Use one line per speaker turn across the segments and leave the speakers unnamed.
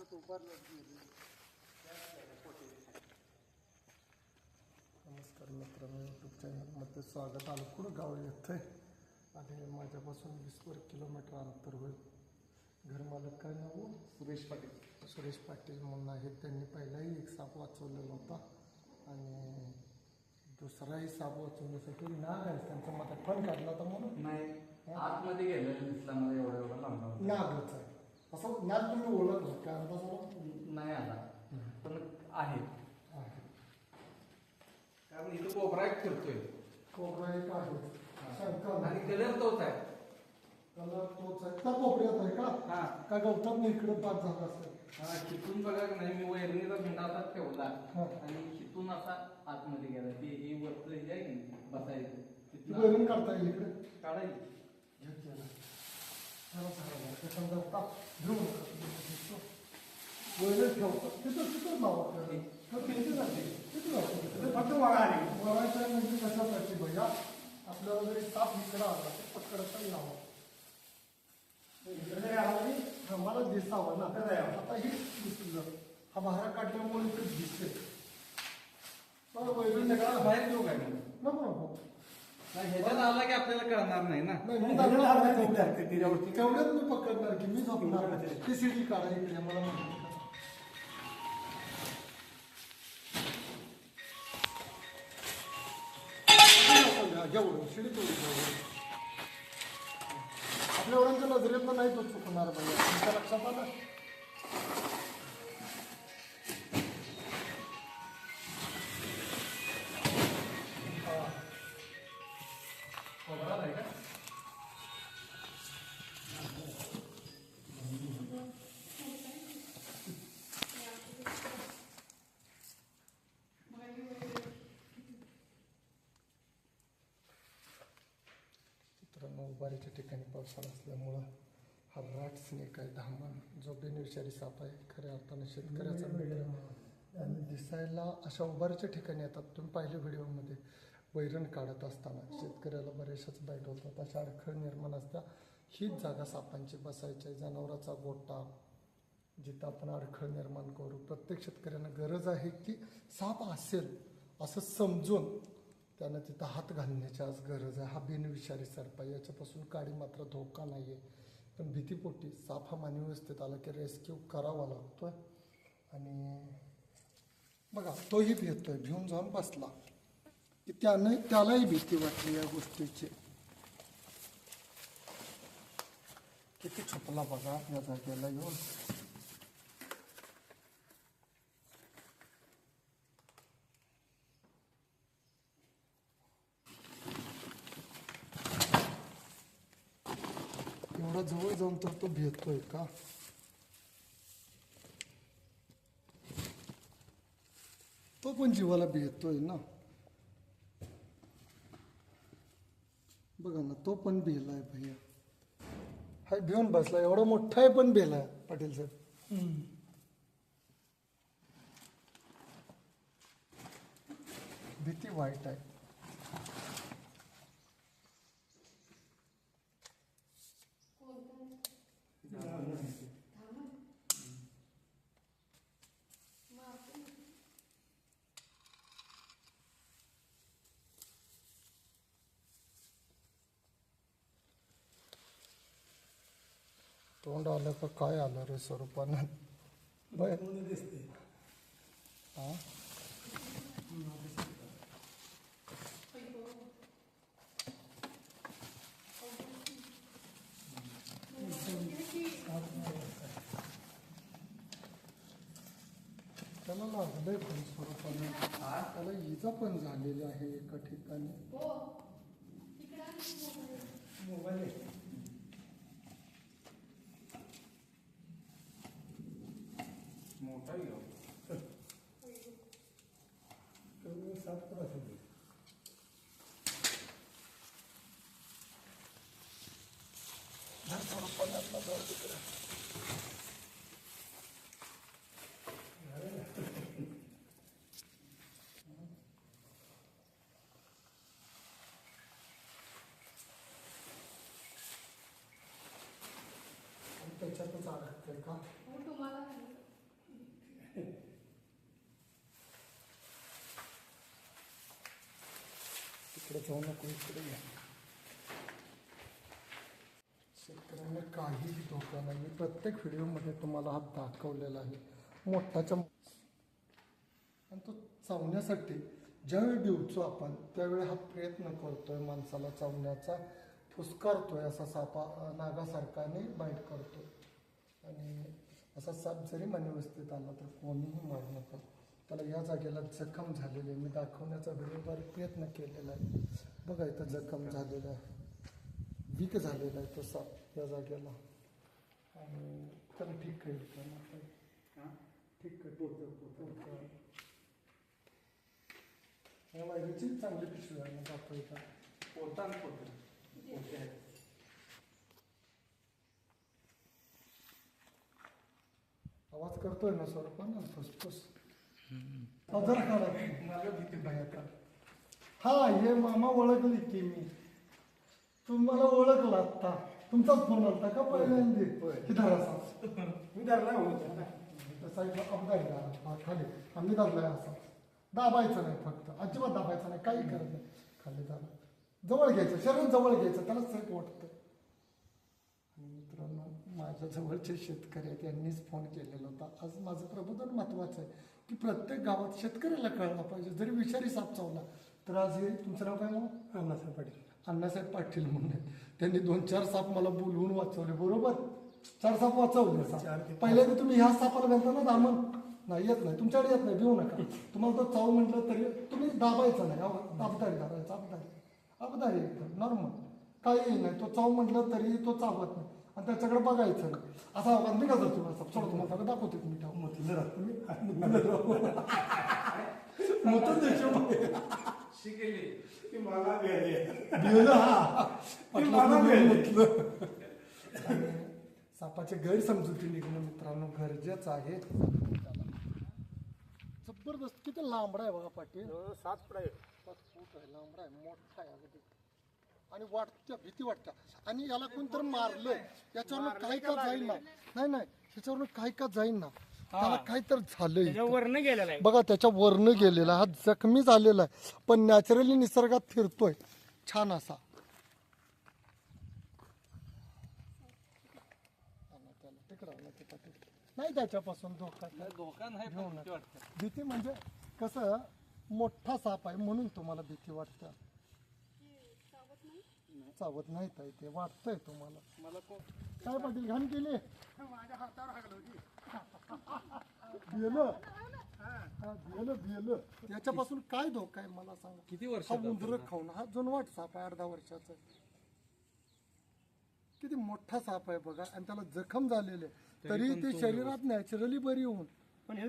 उभारलं नमस्कार मित्रांनो यूट्यूब चॅनलमध्ये स्वागत. आलं कुठं गाव येतं आणि माझ्यापासून वीस पर किलोमीटर अंतर होईल. घरमालक काय नाव?
सुरेश पाटील.
सुरेश पाटील म्हणून आहेत त्यांनी पहिलाही एक साप वाचवलेला होता. आणि दुसराही साप वाचवण्यासाठी नाग आहे. त्यांचा मतात पण काढला होता म्हणून.
नाही आतमध्ये गेलं दिसला मला एवढं एवढं लांब
नागच आहे. नाग तुम्ही ओळखलं काय अंदाज
नाही आला. पण आहे.
आहे.
कारण इथं कोबरा एक फिरतोय
कोबरा एक आहे शंकर
आणि कलर तोच आहे.
कलर तोच आहे. त्या कोपऱ्यात आहे का?
हा.
का गवतात इकडे पाच झाला असेल?
हा तिथून बघा की नाही मी वैरणीचा भिंडा असा ठेवला
हा.
आणि तिथून असा आतमध्ये गेला. ते हे वरचं हे आहे की नाही, बसायचं.
ती
तिथून
वैरण काढता येईल इकडे?
काढायची.
त्याला सांगा, घेऊ नका तिथं तिथं लावा आपल्याला.
फक्त वळा
वळायचं म्हणजे कशासाठी भैया आपल्याला जरी ताप इकडे आला तर पकडता यावं
इकडे
मला दिसावं ना
आता
हेच दिसलं हा भारा काढल्यामुळे इथे दिसते बरं वैरण
बाहेर घेऊ काय
नको नको
ह्याच्यात आला की आपल्याला कळणार नाही ना
नाही मी जाणार
आला
नाही.
की तिच्यावरती.
तेवढ्यात मी पकडणार की मी झोपणार नाही. ती सीडी काढा इकडे मला माहिती जेवढं शिडी तेवढी जेवढं. आपल्या एवढ्यांच्या नजरेत नाही तो चुकणार बाई तुमच्या लक्षात आलं उभारीच्या ठिकाणी पावसाळा असल्यामुळं हा राट स्नेक आहे धामण. जो बेनिविषारी साप आहे खऱ्या अर्थानं शेतकऱ्याचा मित्र आणि दिसायला अशा उभारीच्या ठिकाणी येतात. तुम्ही पाहिले व्हिडिओमध्ये वैरण काढत असताना. शेतकऱ्याला बऱ्याचशाच बाईट होतात. अशा अडखळ निर्माण असता. हीच जागा सापांची बसायची जनावराचा गोटा जिथं आपण अडखळ निर्माण करू. प्रत्येक शेतकऱ्यांना गरज आहे की साप असेल असं समजून त्यानं तिथं हात घालण्याची आज गरज आहे. हा बिनविषारी सर्प आहे. याच्यापासून काडी मात्र धोका नाही आहे पण भीतीपोटी साप हा मानवी व्यवस्थेत आला की रेस्क्यू करावा लागतोय. आणि बघा तोही भेटतोय भिवून जाऊन बसला. की त्यानं त्यालाही भीती वाटली या गोष्टीची. किती छपला बघा या जागेला येऊन. एवढा जवळ जाऊन तर तो भेटतोय का? तो पण जीवाला भेटतोय ना. बघा ना तो पण भेलाय भैया. हाय भिवून बसला. एवढा मोठा आहे पण भेलाय पाटील साहेब. भीती वाईट आहे. तोंड आलं का काय आलं रे स्वरूपानं? बर
दिसते
हा? हृदय फलस्वरूपाने त्याला इजा पण झालेली आहे एका ठिकाणी.
हो. मोबाईल.
मोठा
अडकते का?
हो तुम्हाला.
इकडे जाऊ नको इकडे या. शेतकऱ्यांना काहीही धोका नाही प्रत्येक व्हिडिओमध्ये तुम्हाला हा दाखवलेला आहे. मोठाच्या आणि तो चावण्यासाठी ज्यावेळी डिवचो आपण त्यावेळी हा प्रयत्न करतोय माणसाला चावण्याचा. फुसकारतोय असा सापा नागासारखाने बाईट करतो आणि असा साप जरी मान्यवस्थित आला तर कोणीही मारू नका. त्याला या जागेला जखम झालेली आहे. मी दाखवण्याचा वेळेवर प्रयत्न केलेला आहे. बघा इथं जखम झालेला आहे. वीक झालेला आहे तो साप या जागेला. आणि त्याला ठीक होईल का ना ठीक आहे पोहोचेल पोहोचेल या वायरीची चांगली पिशवी आहे ना दाखवायचा
पोता आणि पोता पोते आहेत.
आवाज करतोय ना स्वरूपा ना फुसफुस जरा काढा
मला भीती
भयाका हा हे मामा ओळखली की मी. तुम्हाला ओळखला आता. तुमचाच फोन आलता का पहिल्यांदा? की धरासा
मी धरला होता
साईडला अपघात झाला. हा खाली. आम्ही धरलाय असा दाबायचं नाही फक्त. अजिबात दाबायचं नाही. काही करत नाही. खाली दाबा जवळ घ्यायचं. शरीर जवळ घ्यायचं. त्याला सेफ वाटतं. माझ्या जवळचे शेतकरी आहेत यांनीच फोन केलेला होता. आज माझं प्रबोधन महत्वाचं आहे की प्रत्येक गावात शेतकऱ्याला कळलं पाहिजे. जरी विषारी साप चावला तर आज हे तुमचं नाव काय मग
अण्णासाहेब पाटील.
अण्णासाहेब पाटील म्हणून. त्यांनी दोन चार साप मला बोलवून वाचवले बरोबर? चार साप वाचवले. पहिल्यांदा तुम्ही ह्या सापाला घालता ना दामन? नाही येत नाही. तुमच्याकडे येत नाही भिवू नका. तुम्हाला तो चाव म्हटलं तरी तुम्ही दाबायचं नाही. अबदारी धरायचं अबदारी अबदारी एकदम नॉर्मल काही नाही तो चाव म्हटलं तरी तो चावत नाही. आणि त्याच्याकडे बघायचं. असा आवाज मी का जर तुम्हाला साप सोडा तुम्हाला सगळं दाखवते तुम्ही ठाव
मोतीला राहतो मी. मोतीला राहतो.
मोठं देशो
शिकेली.
ती मला वेळ
भिवलं हा.
ती मला वेळ
म्हटलं. आणि सापाचे गैरसमजुती निघणं मित्रांनो गरजेचं आहे. जबरदस्त किती लांबडा आहे बघा पाटील.
सात पडाय
पाच फूट आहे लांबडा आहे मोठा आहे अगदी. आणि वाटत्या भीती वाटत्या आणि याला कोणतर मारलंय याच्यावरनं काही का जाईन. ना नाही नाही ह्याच्यावरनं काही का जाईन. ना त्याला काही तर झालंय
वरनं गेलेला आहे.
बघा त्याच्या वरनं गेलेला हा जखमी झालेला आहे. पण नॅचरली निसर्गात फिरतोय. छान असा. नाही त्याच्यापासून धोका
धोका नाही
घेऊ
पण
नका.
भीती वाटते.
भीती म्हणजे कसं मोठा साप आहे म्हणून तुम्हाला भीती वाटते. चावत नाही ताई ते वाटतंय तुम्हाला.
मला
काय पाटील घाण केली?
माझ्या हातावर हागलं होती.
गेलं हा, गेलं गेलं याच्यापासून काय धोका आहे मला सांगा.
किती
हा
वर्ष
उंदर खाऊन हा जुनवाट साप आहे अर्धा वर्षाचा किती मोठा साप आहे बघा आणि त्याला जखम झालेले तरी ते शरीरात नॅचरली बरी होऊन
पण हे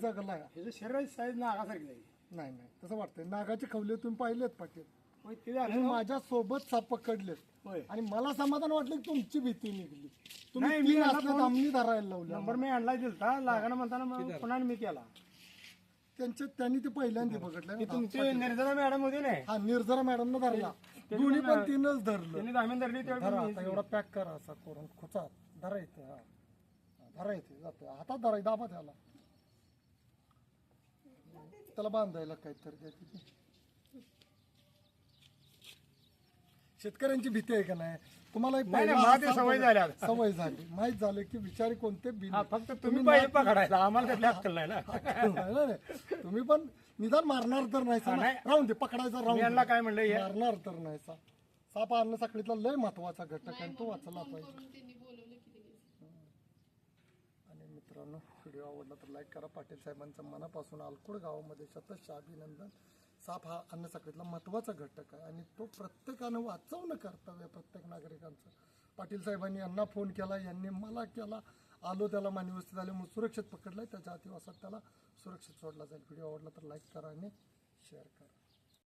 जगलाय
ह्याचं शरीराची साईज नागासारखी नाही.
नाही नाही. तसं वाटतंय. नागाचे खवले तुम्ही पाहिलेत पाटील. आणि माझ्या सोबत साप पकडलेत.
होय.
आणि मला समाधान वाटलं की तुमची भीती निघली.
नाही,
तुम्ही
मी
तीन
यांना
असले
फोन-
आम्ही धरायला लावले
नंबर मी आणला दिलता. लागणं म्हणताना मग पुन्हा मी केला.
त्यांचे त्यांनी ते पहिल्यांदा बघितलं
ती
ना.
तुमची निर्जरा मॅडम होती ना?
हा निर्जरा मॅडम धरला.
ते-
दोन्ही पण तीनच धरलं.
त्यांनी दामिन धरली
धरा एवढा पॅक करा असा करून खुचा. धरा इथे हा. हा, धरा इथे जाते हातात धरा दाबा त्याला. त्याला बांधायला काहीतरी द्या तिथे. शेतकऱ्यांची भीती आहे का नाही तुम्हाला एक
नाही,
पहिला
मला ते
असा
सवय
बघा-
झाली आता.
सवय झाली माहीत झालं की बिचारी कोणते
हा फक्त तुम्ही पाहिजे पकडायला आम्हाला त्यातली अक्कल नाही ना
नाही, नाही. तुम्ही पण निदान मारणार तर नाही
हा, नाही.
राहून दे पकडायचा
मी
राहून
यांना
दे.
काय म्हणलं हे
मारणार तर नाही सा साप अन्न साखळीतला लय महत्त्वाचा घटक आहे आणि तो वाचला पाहिजे
करून त्यांनी बोलवलं की लगेच.
आणि मित्रांनो व्हिडिओ आवडला तर लाईक करा पाटील साहेबांचं मनापासून आलकुड गावामध्ये शतश अभिनंदन साप हा अन्नसाखळीतला महत्त्वाचा महत्त्वाचा घटक आहे. आणि तो प्रत्येकानं वाचवणं कर्तव्य आहे प्रत्येक नागरिकांचं. पाटील साहेबांनी यांना फोन केला यांनी मला केला आलो त्याला मानवी व्यवस्थित आले म्हणून सुरक्षित आहे त्याच्या अतिवासात त्याला सुरक्षित सोडला जाईल. व्हिडिओ आवडला तर लाईक करा आणि शेअर करा.